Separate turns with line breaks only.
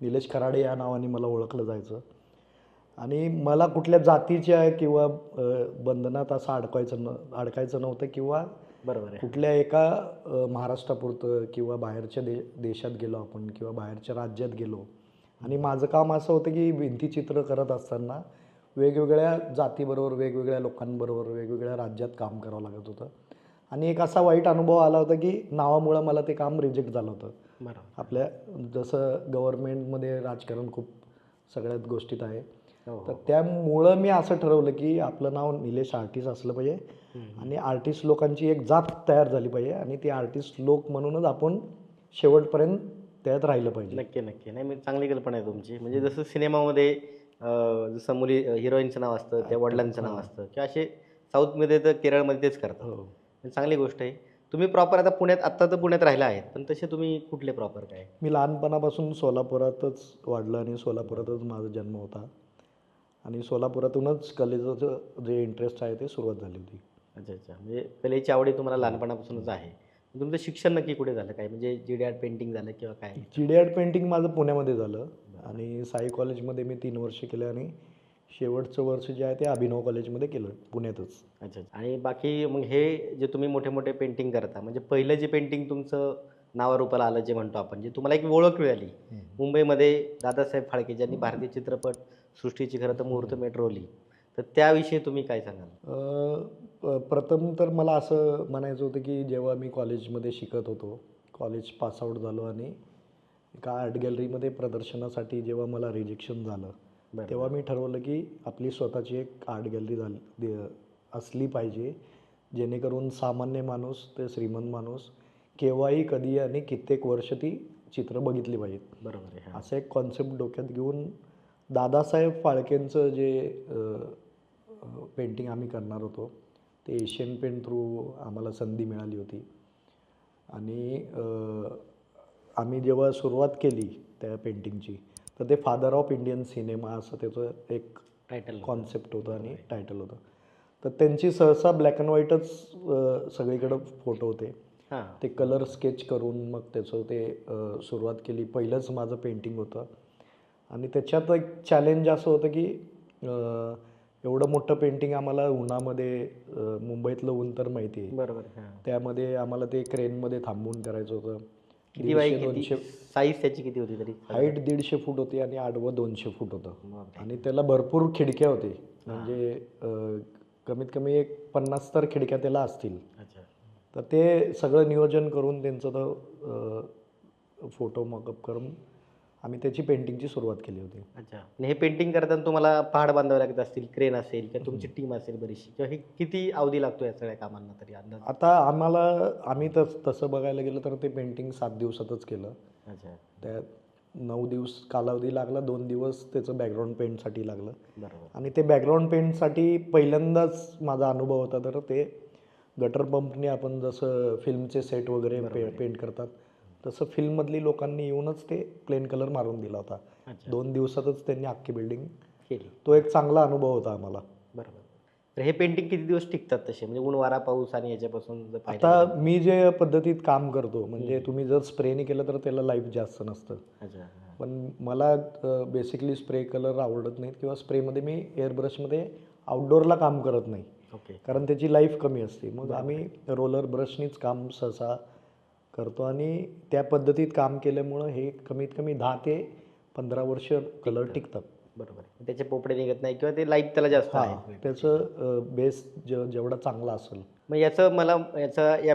निलेश खराडे या नावाने मला ओळखलं जायचं. आणि मला कुठल्या जातीच्या किंवा बंधनात असं अडकायचं न अडकायचं नव्हतं किंवा
बरोबर आहे.
कुठल्या एका महाराष्ट्रापुरतं किंवा बाहेरच्या दे देशात गेलो आपण किंवा बाहेरच्या राज्यात गेलो. आणि माझं काम असं होतं की भिंतीचित्र करत असताना वेगवेगळ्या जातीबरोबर वेगवेगळ्या लोकांबरोबर वेगवेगळ्या राज्यात काम करावं लागत होतं. आणि एक असा वाईट अनुभव आला होता की नावामुळं मला ते काम रिजेक्ट झालं होतं.
बरोबर.
आपल्या जसं गव्हर्नमेंटमध्ये राजकारण खूप सगळ्यात गोष्टीत आहे.
हो
तर त्यामुळं मी असं ठरवलं की आपलं नाव निलेश आर्टिस्ट असलं पाहिजे. आणि आर्टिस्ट लोकांची एक जात तयार झाली पाहिजे आणि ती आर्टिस्ट लोक म्हणूनच आपण शेवटपर्यंत त्यात राहिलं पाहिजे.
नक्की नक्की. नाही मी चांगली कल्पना आहे तुमची. म्हणजे जसं सिनेमामध्ये जसं मुली हिरोईनचं नाव असतं त्या वडिलांचं नाव असतं किंवा असे साऊथमध्ये तर केरळमध्ये तेच करतात.
हो
ही. चांगली गोष्ट आहे. तुम्ही प्रॉपर आता पुण्यात आत्ता तर पुण्यात राहिला आहेत पण तसे तुम्ही कुठले प्रॉपर काय?
मी लहानपणापासून सोलापुरातच वाढलं आणि सोलापुरातच माझा जन्म होता. आणि सोलापुरातूनच कलेचं जे इंटरेस्ट आहे ते सुरुवात झाली होती.
अच्छा अच्छा. म्हणजे कलेची आवडी तुम्हाला लहानपणापासूनच आहे. तुमचं शिक्षण नक्की कुठे झालं? काय म्हणजे जी डी आर्ट पेंटिंग झालं किंवा काय?
चिडियाड पेंटिंग माझं पुण्यामध्ये झालं. आणि साई कॉलेजमध्ये मी तीन वर्ष केलं आणि शेवटचं वर्ष जे आहे ते अभिनव कॉलेजमध्ये केलं पुण्यातच.
अच्छा अच्छा. आणि बाकी मग हे जे तुम्ही मोठे मोठे पेंटिंग करता म्हणजे पहिलं जे पेंटिंग तुमचं नावारूपाला आलं जे म्हणतो आपण जे तुम्हाला एक ओळख मिळाली. मुंबईमध्ये दादासाहेब फाळके ज्यांनी भारतीय चित्रपट सृष्टीची खरं तर मुहूर्त मेट्रोली तर त्याविषयी तुम्ही काय सांगाल?
प्रथम तर मला असं म्हणायचं होतं की जेव्हा मी कॉलेजमध्ये शिकत होतो कॉलेज पासआउट झालो आणि एका आर्ट गॅलरीमध्ये प्रदर्शनासाठी जेव्हा मला रिजेक्शन झालं. तेव्हा मी ठरवलं की आपली स्वतःची एक आर्ट गॅलरी झाली असली पाहिजे जेणेकरून सामान्य माणूस ते श्रीमंत माणूस केव्हाही कधी आणि कित्येक वर्ष ती चित्र बघितली पाहिजेत.
बरोबर आहे.
असं एक कॉन्सेप्ट डोक्यात घेऊन दादासाहेब फाळकेंचं जे पेंटिंग आम्ही करणार होतो ते एशियन पेंट थ्रू आम्हाला संधी मिळाली होती. आणि आम्ही जेव्हा सुरुवात केली त्या पेंटिंगची तर ते फादर ऑफ इंडियन सिनेमा असं त्याचं एक
टायटल
कॉन्सेप्ट होतं आणि टायटल होतं. तर त्यांची सहसा ब्लॅक अँड व्हाईटच सगळीकडं फोटो होते. ते कलर स्केच करून मग त्याचं ते सुरुवात केली. पहिलंच माझं पेंटिंग होतं. आणि त्याच्यात एक चॅलेंज असं होतं की एवढं मोठं पेंटिंग आम्हाला उन्हामध्ये मुंबईतलं ऊन तर माहिती आहे.
बरोबर
त्यामध्ये आम्हाला ते क्रेनमध्ये थांबून करायचं होतं.
किती बाय
दीडशे
किती?
दोनशे.
साईज त्याची किती होती तरी?
हाईट दीडशे फूट होती आणि आडवं दोनशे फूट होतं.
बापरे.
आणि त्याला भरपूर खिडक्या होती. म्हणजे अ, कमीत कमी एक पन्नास तर खिडक्या त्याला असतील.
अच्छा.
तर ते सगळं नियोजन करून त्यांचं तो फोटो मॉकअप करून आम्ही त्याची पेंटिंगची सुरुवात केली होती.
अच्छा. आणि हे पेंटिंग करताना तुम्हाला पहाड बांधावे लागत असतील क्रेन असेल किंवा तुमची टीम असेल बरीचशी किंवा हे किती अवधी लागतो या सगळ्या कामांना तरी अंदाज?
आता आम्हाला आम्ही तस तसं बघायला गेलं तर ते पेंटिंग सात दिवसातच केलं.
अच्छा.
त्यात नऊ दिवस कालावधी लागला दोन दिवस त्याचं बॅकग्राऊंड पेंटसाठी लागलं.
बरोबर.
आणि ते बॅकग्राऊंड पेंटसाठी पहिल्यांदाच माझा अनुभव होता तर ते गटर पंपने आपण जसं फिल्मचे सेट वगैरे पे पेंट करतात तसं फिल्ममधली लोकांनी येऊनच ते प्लेन कलर मारून दिला होता. दोन दिवसातच त्यांनी अख्खी बिल्डिंग
केली.
तो एक चांगला अनुभव होता आम्हाला.
बरोबर. तर हे पेंटिंग किती दिवस टिकतात तसे? म्हणजे ऊन वारा पाऊस आणि याच्यापासून
आता मी जे पद्धतीत काम करतो म्हणजे तुम्ही जर स्प्रेने केलं तर त्याला लाईफ जास्त नसतं. पण मला बेसिकली स्प्रे कलर आवडत नाहीत किंवा स्प्रेमध्ये मी एअर ब्रशमध्ये आउटडोअरला काम करत नाही.
ओके.
कारण त्याची लाईफ कमी असते. मग आम्ही रोलर ब्रशनीच काम सहसा करतो. आणि त्या पद्धतीत काम केल्यामुळं हे कमीत कमी दहा ते पंधरा वर्ष कलर टिकतात.
बरोबर. आहे. त्याचे पोपडे निघत नाही किंवा ते लाइट त्याला जास्त आहे
त्याचं बेस जेवढा चांगला असेल.
मग याचं मला याचा या